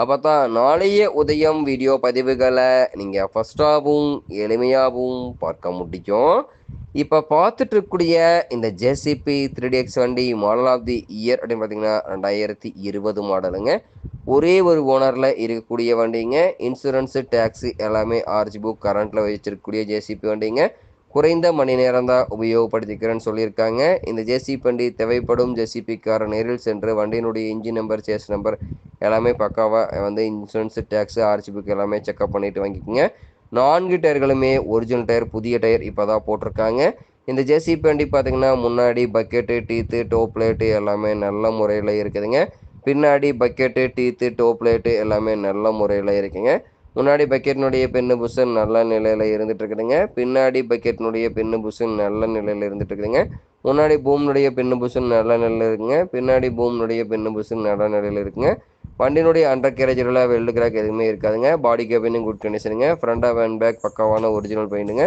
அப்போ தான் நாளைய உதயம் வீடியோ பதிவுகளை நீங்கள் ஃபஸ்ட்டாகவும் எளிமையாகவும் பார்க்க முடியும். இப்போ பார்த்துட்டு இருக்கக்கூடிய இந்த ஜேசிபி த்ரீ எக்ஸ் வண்டி மாடல் ஆஃப் தி இயர் அப்படின்னு பார்த்தீங்கன்னா ரெண்டாயிரத்தி இருபது மாடலுங்க ஒரே ஒரு ஓனரில் இருக்கக்கூடிய வண்டிங்க. இன்சூரன்ஸு டேக்ஸு எல்லாமே ஆர்ஜி புக் கரண்ட்டில் வச்சிருக்கக்கூடிய ஜேசிபி வண்டிங்க. குறைந்த மணி நேரம் தான் உபயோகப்படுத்திக்கிறேன்னு சொல்லியிருக்காங்க. இந்த ஜேசிபி வண்டி தேவைப்படும் ஜேசிபிக்கார நேரில் சென்று வண்டியினுடைய இன்ஜின் நம்பர் சேஸ் நம்பர் எல்லாமே பக்காவாக வந்து insurance tax R C book எல்லாமே செக்அப் பண்ணிட்டு வாங்கிக்கோங்க. நான்கு டயர்களுமே ஒரிஜினல் டயர் புதிய டயர் இப்போ தான் போட்டிருக்காங்க. இந்த ஜேசிபி வண்டி பார்த்தீங்கன்னா முன்னாடி பக்கெட்டு டீத்து டோப் பிளேட்டு எல்லாமே நல்ல முறையில் இருக்குதுங்க. பின்னாடி பக்கெட்டு டீத்து டோப் பிளேட்டு எல்லாமே நல்ல முறையில் இருக்குங்க. முன்னாடி பக்கெட்டினுடைய பெண்ணு புஷன் நல்ல நிலையில் இருந்துட்டு இருக்குதுங்க பின்னாடி பக்கெட்டினுடைய பெண்ணு புஷன் நல்ல நிலையில் இருந்துட்டு இருக்குதுங்க முன்னாடி பூம்னுடைய பெண்ணு புஷன் நல்ல நிலையில் இருக்குங்க. பின்னாடி பூம்னுடைய பெண்ணு புஷன் நல்ல நிலையில் இருக்குங்க. வண்டியினுடைய அண்டர் கேரேஜில் வெல்டு கிராக் எதுவுமே இருக்காதுங்க. பாடி கேபினும் குட் கண்டிஷனுங்க ஃப்ரண்ட் ஆஃப் பேக் பக்காவான ஒரிஜினல் பெயிண்ட்டுங்க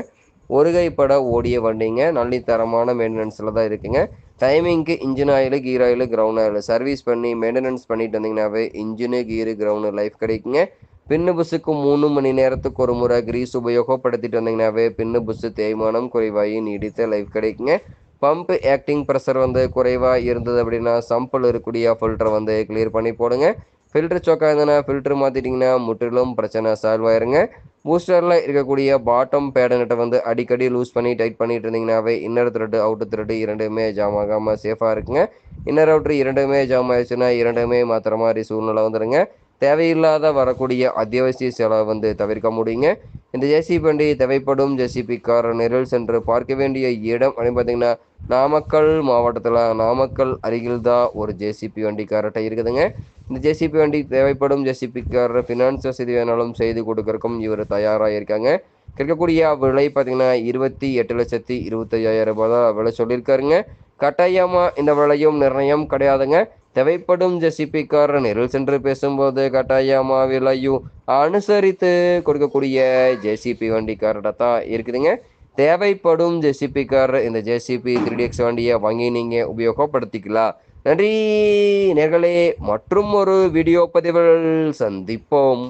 ஒரு கைப்பட ஓடிய வண்டிங்க. நல்லி தரமான மெயின்டெனன்ஸில் தான் இருக்குங்க. டைமிங்க்கு engine oil gear oil ground oil service பண்ணி மெயின்டெனன்ஸ் பண்ணிட்டு வந்தீங்கன்னாவே இன்ஜினு கீரு கிரவுண்டு லைஃப் கிடைக்குங்க. பின்னு புசுக்கு மூணு மணி நேரத்துக்கு ஒரு முறை கிரீஸ் உபயோகப்படுத்திட்டு வந்தீங்கன்னாவே பின்னு புசு தேய்மானம் குறைவாகி நீடித்த லைஃப் கிடைக்குங்க. பம்ப் ஆக்டிங் ப்ரெஷர் வந்து குறைவாக இருந்தது அப்படின்னா சம்பிள் இருக்கக்கூடிய ஃபில்டர் வந்து கிளியர் பண்ணி போடுங்க. ஃபில்டர் சோக்காக இருந்ததுன்னா ஃபில்டர் மாற்றிட்டிங்கன்னா முற்றிலும் பிரச்சனை சால்வ் ஆயிருங்க. பூஸ்டரில் இருக்கக்கூடிய பாட்டம் பேடனட்டை வந்து அடிக்கடி லூஸ் பண்ணி டைட் பண்ணிட்டு இருந்தீங்கன்னாவே இன்னர் த்ரெட்டு அவுட்டர் த்ரெட்டு இரண்டுமே ஜாம் ஆகாமல் சேஃபாக இருக்குங்க. இன்னர் அவுட்ரு இரண்டுமே ஜாம் ஆயிடுச்சுன்னா இரண்டுமே மாத்திர மாதிரி சூழ்நிலை வந்துடுங்க தேவையில்லாத வரக்கூடிய அத்தியாவசிய செலவை வந்து தவிர்க்க முடியுங்க. இந்த ஜேசிபி வண்டி தேவைப்படும் ஜேசிபி கார் நிரல் சென்று பார்க்க வேண்டிய இடம் அப்படின்னு பார்த்தீங்கன்னா நாமக்கல் மாவட்டத்தில் நாமக்கல் அருகில் தான் ஒரு ஜேசிபி வண்டி கார்ட்டை இருக்குதுங்க. இந்த ஜேசிபி வண்டி தேவைப்படும் ஜேசிபி கார் ஃபினான்ஸ் வசதி வேணாலும் செய்து கொடுக்கறக்கும் இவர் தயாராக இருக்காங்க. கிடைக்கக்கூடிய விலை பார்த்தீங்கன்னா இருபத்தி எட்டு லட்சத்தி இருபத்தையாயிரம் ரூபாய் தான் விலை சொல்லியிருக்காருங்க. கட்டாயமாக இந்த விலையும் நிர்ணயம் கிடையாதுங்க. தேவைப்படும் ஜெசிபிக்கார் நேரில் சென்று பேசும்போது கட்டாயமா விலையும் அனுசரித்து கொடுக்கக்கூடிய ஜேசிபி வண்டிக்காரர்கிட்ட தான் இருக்குதுங்க. தேவைப்படும் ஜெசிபி கார் இந்த ஜேசிபி த்ரீ எக்ஸ் வண்டியை வாங்கி நீங்கள் உபயோகப்படுத்திக்கலாம் நன்றி நேர்களே மற்றும் ஒரு வீடியோ பதிவில் சந்திப்போம்.